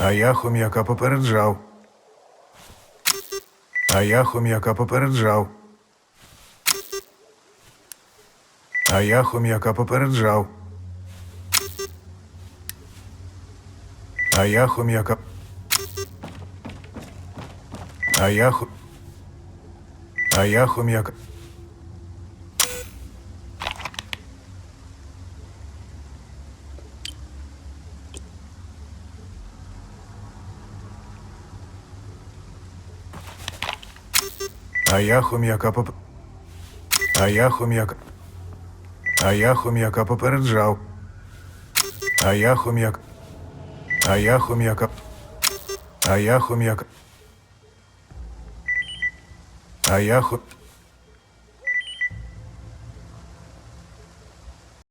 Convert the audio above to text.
А я хом'яка попереджав. А я хом'яка попереджав. А я хом'яка попереджав. А я хом'яка. А я хо... А я хом'яка. А я хом'яка поп... А я хом'яка. А я хом'яка попереджав. А я хом'як. А я хом'яка. А я хум'яка. А я хо...